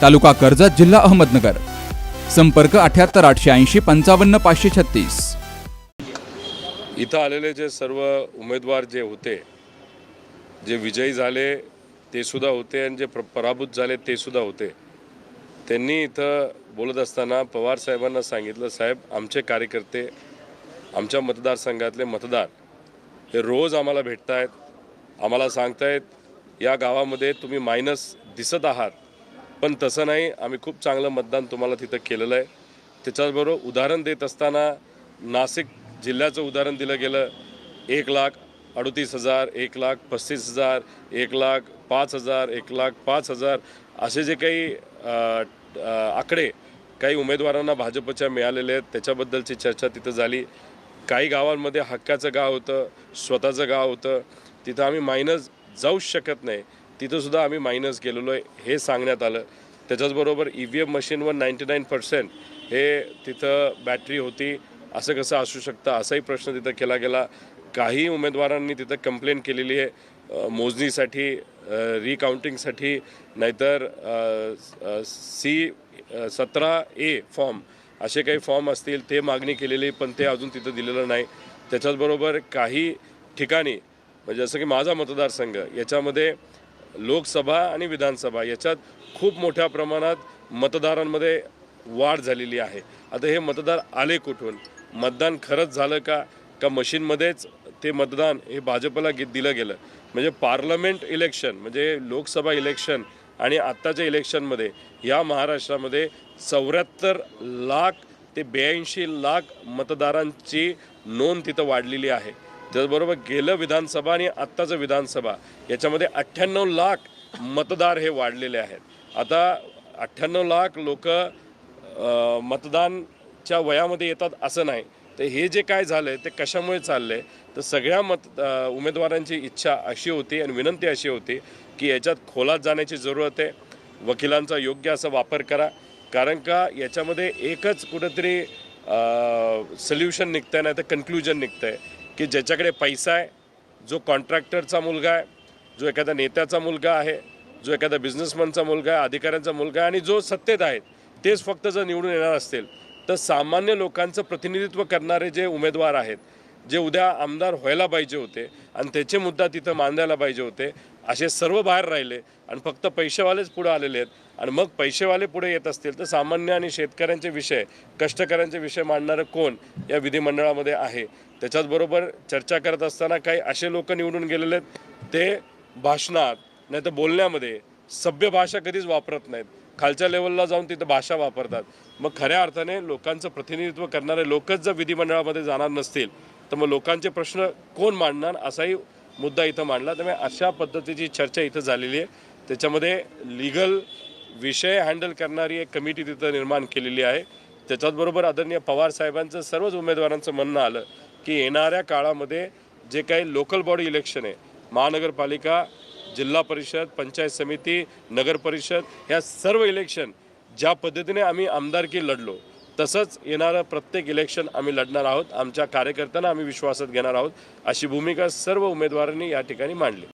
तालुका कर्जत जिल्हा अहमदनगर. संपर्क अठ्याहत्तर आठशे ऐंशी पंचावन्न पाचशे छत्तीस. इथं आलेले जे सर्व उमेदवार जे होते जे विजयी झाले ते सुद्धा होते आणि जे प्र पराभूत झाले ते सुद्धा होते. त्यांनी इथं बोलत असताना पवार साहेबांना सांगितलं साहेब आमचे कार्यकर्ते आमच्या मतदारसंघातले मतदार हे रोज आम्हाला भेटत आहेत आम्हाला सांगतायत या गावामध्ये तुम्ही मायनस दिसत आहात पण तसं नाही. आम्ही खूप चांगलं मतदान तुम्हाला तिथं केलेलं आहे. त्याच्याचबरोबर उदाहरण देत असताना नाशिक जिल्ह्याचं उदाहरण दिलं गेलं. एक लाख अडतीस हजार एक लाख पस्तीस हजार एक लाख पाच हजार एक लाख पाच हजार असे जे काही आकडे काही उमेदवारांना भाजपच्या मिळालेले आहेत त्याच्याबद्दलची चर्चा तिथं झाली. काही गावांमध्ये हक्काचं गाव होतं स्वतःचं गाव होतं. तिथं आम्ही मायनस जाऊच शकत नाही. तिथंसुद्धा आम्ही मायनस गेलेलो आहे हे सांगण्यात आलं. त्याच्याचबरोबर ई व्ही एम मशीनवर नाईंटी नाईन पर्सेंट हे तिथं बॅटरी होती. असं कसं असू शकतं? असाही प्रश्न तिथं केला गेला. काही उमेदवारांनी तिथं कंप्लेंट केलेली आहे. मोजणीसाठी रिकाउंटिंगसाठी नाहीतर सी सतरा ए फॉर्म असे काही फॉर्म असतील ते मागणी केलेली पण ते अजून तिथं दिलेलं नाही. त्याच्याचबरोबर काही ठिकाणी म्हणजे जसं की माझा मतदारसंघ याच्यामध्ये लोकसभा आणि विधानसभा याच्यात खूप मोठ्या प्रमाणात मतदारांमध्ये वाढ झालेली आहे. आता हे मतदार आले कुठून? मतदान खरंच झालं का? का मशीनमध्येच ते मतदान हे भाजपला गे दिलं गेलं? म्हणजे पार्लमेंट इलेक्शन म्हणजे लोकसभा इलेक्शन आणि आत्ताच्या इलेक्शनमध्ये या महाराष्ट्रामध्ये चौऱ्याहत्तर लाख ते ब्याऐंशी लाख मतदारांची नोंद तिथं वाढलेली आहे. त्याचबरोबर गेलं विधानसभा आणि आत्ताचं विधानसभा याच्यामध्ये अठ्ठ्याण्णव लाख मतदार हे वाढलेले आहेत. आता अठ्ठ्याण्णव लाख लोक मतदानच्या वयामध्ये येतात असं नाही. तर हे जे काय झालं आहे ते कशामुळे चाललं आहे तर सगळ्या मत उमेदवारांची इच्छा अशी होती आणि विनंती अशी होती की याच्यात खोलात जाण्याची जरूरत आहे. वकिलांचा योग्य असा वापर करा. कारण का याच्यामध्ये एकच कुठंतरी सोल्युशन निघतं आहे नाही तर कन्क्लुजन निघतं आहे की ज्याच्याकडे पैसा आहे जो कॉन्ट्रॅक्टरचा मुलगा आहे जो एखाद्या नेत्याचा मुलगा आहे जो एखाद्या बिझनेसमॅनचा मुलगा आहे अधिकाऱ्यांचा मुलगा आहे आणि जो सत्तेत आहेत तेच फक्त जर निवडून येणार असतील तर सामान्य लोकांचं प्रतिनिधित्व करणारे जे उमेदवार आहेत जे उद्या आमदार व्हायला पाहिजे होते आणि त्याचे मुद्दा तिथं मांडायला पाहिजे होते असे सर्व बाहेर राहिले आणि फक्त पैसेवालेच पुढे आलेले आहेत. आणि मग पैसेवाले पुढे येत असतील तर सामान्य आणि शेतकऱ्यांचे विषय कष्टकऱ्यांचे विषय मांडणारं कोण या विधिमंडळामध्ये आहे? त्याच्याचबरोबर चर्चा करत असताना काही असे लोक निवडून गेलेले आहेत. ते भाषणात नाही तर बोलण्यामध्ये सभ्य भाषा कधीच वापरत नाहीत. खालच्या लेवलला जाऊन तिथं भाषा वापरतात. मग खऱ्या अर्थाने लोकांचं प्रतिनिधित्व करणारे लोकच जर विधिमंडळामध्ये जाणार नसतील तर मग लोकांचे प्रश्न कोण मांडणार असाही मुद्दा इथं मांडला. त्यामुळे अशा पद्धतीची चर्चा इथं झालेली आहे. त्याच्यामध्ये लिगल विषय हँडल करणारी एक कमिटी तिथं निर्माण केलेली आहे. त्याच्याचबरोबर आदरणीय पवार साहेबांचं सर्वच उमेदवारांचं म्हणणं आलं की येणाऱ्या काळामध्ये जे काही लोकल बॉडी इलेक्शन आहे महानगरपालिका जिल्हा परिषद पंचायत समिती नगर परिषद ह्या सर्व इलेक्शन ज्या पद्धतीने आम्ही आमदारकी लढलो तसंच येणारं प्रत्येक इलेक्शन आम्ही लढणार आहोत. आमच्या कार्यकर्त्यांना आम्ही विश्वासात घेणार आहोत. अशी भूमिका सर्व उमेदवारांनी या ठिकाणी मांडली.